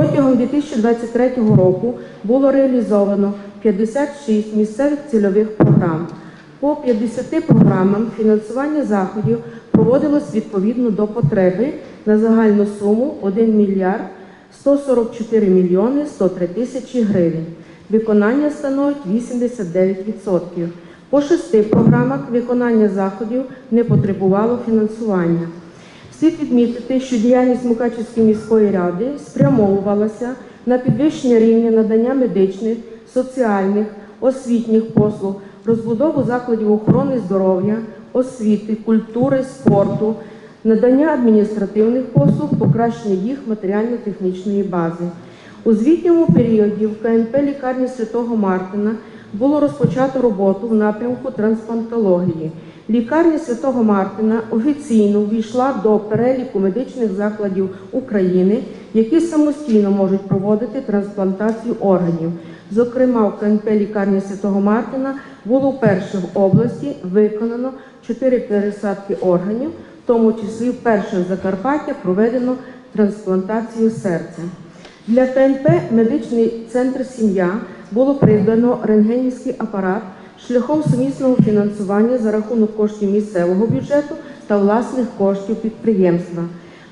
Протягом 2023 року було реалізовано 56 місцевих цільових програм. По 50 програмам фінансування заходів проводилось відповідно до потреби на загальну суму 1 мільярд 144 мільйони 103 тисячі гривень. Виконання становить 89%. По шести програмах виконання заходів не потребувало фінансування. Слід відмітити, що діяльність Мукачівської міської ради спрямовувалася на підвищення рівня надання медичних, соціальних, освітніх послуг, розбудову закладів охорони здоров'я, освіти, культури, спорту, надання адміністративних послуг, покращення їх матеріально-технічної бази. У звітньому періоді в КНП лікарні Святого Мартина було розпочато роботу в напрямку трансплантології. Лікарня Святого Мартина офіційно увійшла до переліку медичних закладів України, які самостійно можуть проводити трансплантацію органів. Зокрема, в КНП лікарні Святого Мартина було вперше в області виконано 4 пересадки органів, в тому числі вперше в Закарпаття проведено трансплантацію серця. Для КНП медичний центр Сім'я було придбано рентгенівський апарат шляхом сумісного фінансування за рахунок коштів місцевого бюджету та власних коштів підприємства.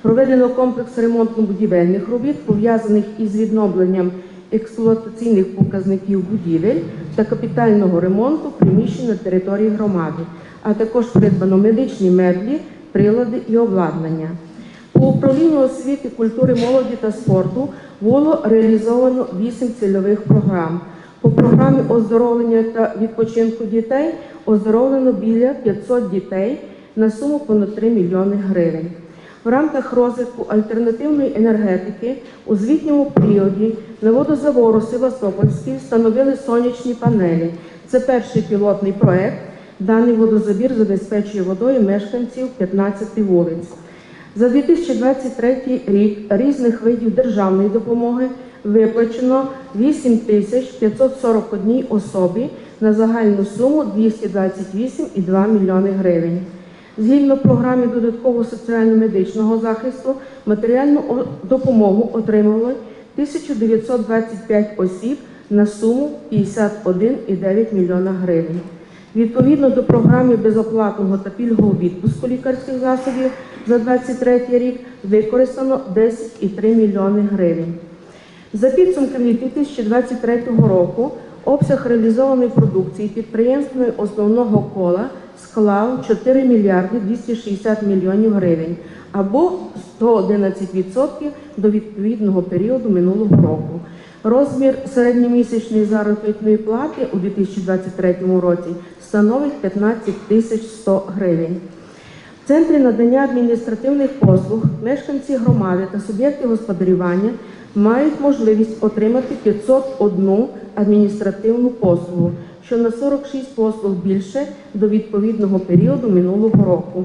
Проведено комплекс ремонтно-будівельних робіт, пов'язаних із відновленням експлуатаційних показників будівель та капітального ремонту приміщень на території громади, а також придбано медичні меблі, прилади і обладнання. По управлінню освіти, культури, молоді та спорту було реалізовано 8 цільових програм. По програмі оздоровлення та відпочинку дітей оздоровлено біля 500 дітей на суму понад 3 мільйони гривень. В рамках розвитку альтернативної енергетики у звітньому періоді на водозабору Севастопольській встановили сонячні панелі. Це перший пілотний проект. Даний водозабір забезпечує водою мешканців 15 вулиць. За 2023 рік різних видів державної допомоги виплачено 8 тисяч 541 особі на загальну суму 228,2 мільйони гривень. Згідно програмі додаткового соціально-медичного захисту матеріальну допомогу отримали 1925 осіб на суму 51,9 мільйона гривень. Відповідно до програми безоплатного та пільгового відпуску лікарських засобів за 2023 рік використано 10,3 мільйони гривень. За підсумками 2023 року обсяг реалізованої продукції підприємствами основного кола склав 4 мільярди 260 мільйонів гривень або 111% до відповідного періоду минулого року. Розмір середньомісячної заробітної плати у 2023 році становить 15 тисяч 100 гривень. В центрі надання адміністративних послуг мешканці громади та суб'єкти господарювання мають можливість отримати 501 адміністративну послугу, що на 46 послуг більше до відповідного періоду минулого року.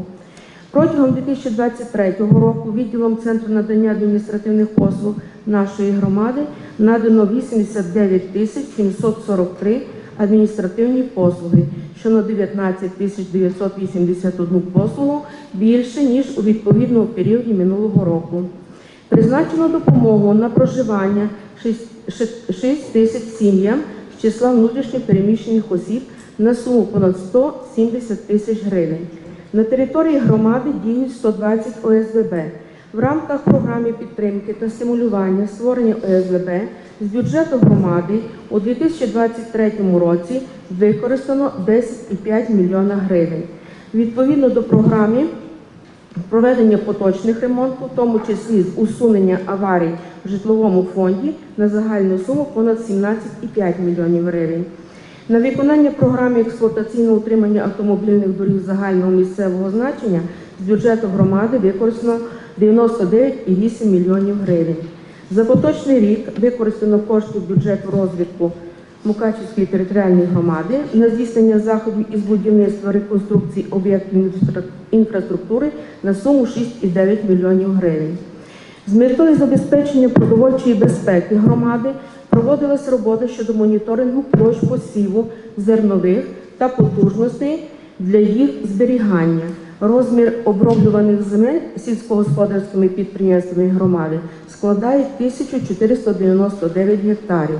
Протягом 2023 року відділом Центру надання адміністративних послуг нашої громади надано 89 тисяч 743 адміністративні послуги, що на 19 тисяч 981 послугу більше, ніж у відповідному періоді минулого року. Призначено допомогу на проживання 6 тисяч сім'ям з числа внутрішньопереміщених осіб на суму понад 170 тисяч гривень. На території громади діють 120 ОСББ. В рамках програми підтримки та стимулювання створення ОСББ з бюджету громади у 2023 році використано 10,5 мільйона гривень. Відповідно до програми проведення поточних ремонтів, в тому числі з усунення аварій в житловому фонді на загальну суму понад 17,5 мільйонів гривень. На виконання програми експлуатаційного утримання автомобільних доріг загального місцевого значення з бюджету громади використано 99,8 мільйонів гривень. За поточний рік використано кошти бюджету розвитку Мукачівської територіальної громади на здійснення заходів із будівництва реконструкції об'єктів інфраструктури на суму 6,9 мільйонів гривень. З метою забезпечення продовольчої безпеки громади проводилась робота щодо моніторингу площ посіву зернових та потужностей для їх зберігання. Розмір оброблюваних земель сільськогосподарськими підприємствами громади складають 1499 гектарів.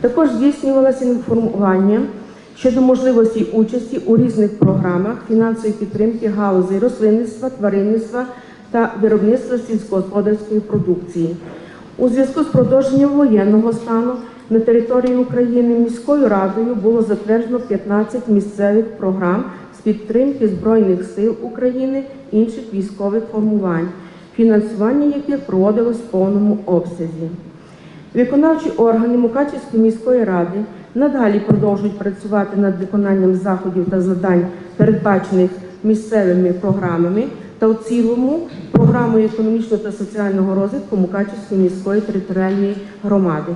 Також здійснювалося інформування щодо можливості участі у різних програмах фінансової підтримки галузей рослинництва, тваринництва та виробництва сільськогосподарської продукції. У зв'язку з продовженням воєнного стану на території України міською радою було затверджено 15 місцевих програм з підтримки Збройних сил України інших військових формувань, фінансування яких проводилось в повному обсязі. Виконавчі органи Мукачівської міської ради надалі продовжують працювати над виконанням заходів та завдань, передбачених місцевими програмами та в цілому програмою економічного та соціального розвитку Мукачівської міської територіальної громади.